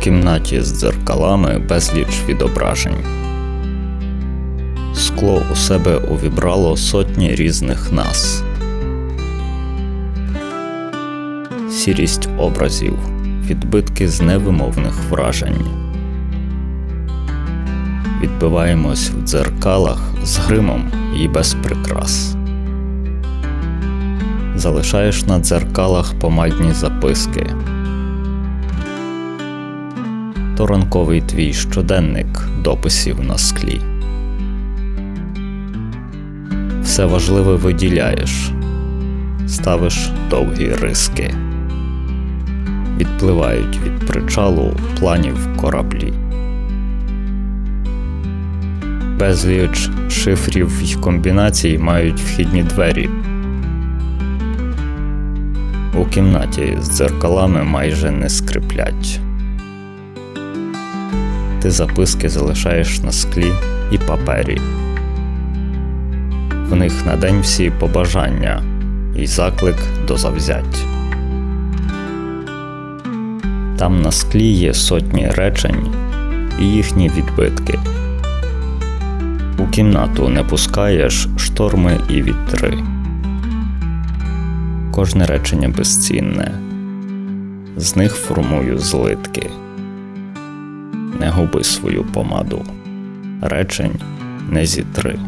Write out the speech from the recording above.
кімнаті з дзеркалами безліч відображень. Скло у себе увібрало сотні різних нас. Сірість образів, відбитки з невимовних вражень. Відбиваємось в дзеркалах з гримом і без прикрас. Залишаєш на дзеркалах помадні записки. То ранковий твій щоденник дописів на склі. Все важливе виділяєш, ставиш довгі риски. Відпливають від причалу планів кораблі. Безліч шифрів й комбінацій мають вхідні двері. У кімнаті з дзеркалами майже не скриплять. Ти записки залишаєш на склі і папері. В них на день всі побажання і заклик до завзять. Там на склі є сотні речень і їхні відбитки. У кімнату не пускаєш шторми і вітри. Кожне речення безцінне, з них формую злитки. Не губи свою помаду, речень не зітри.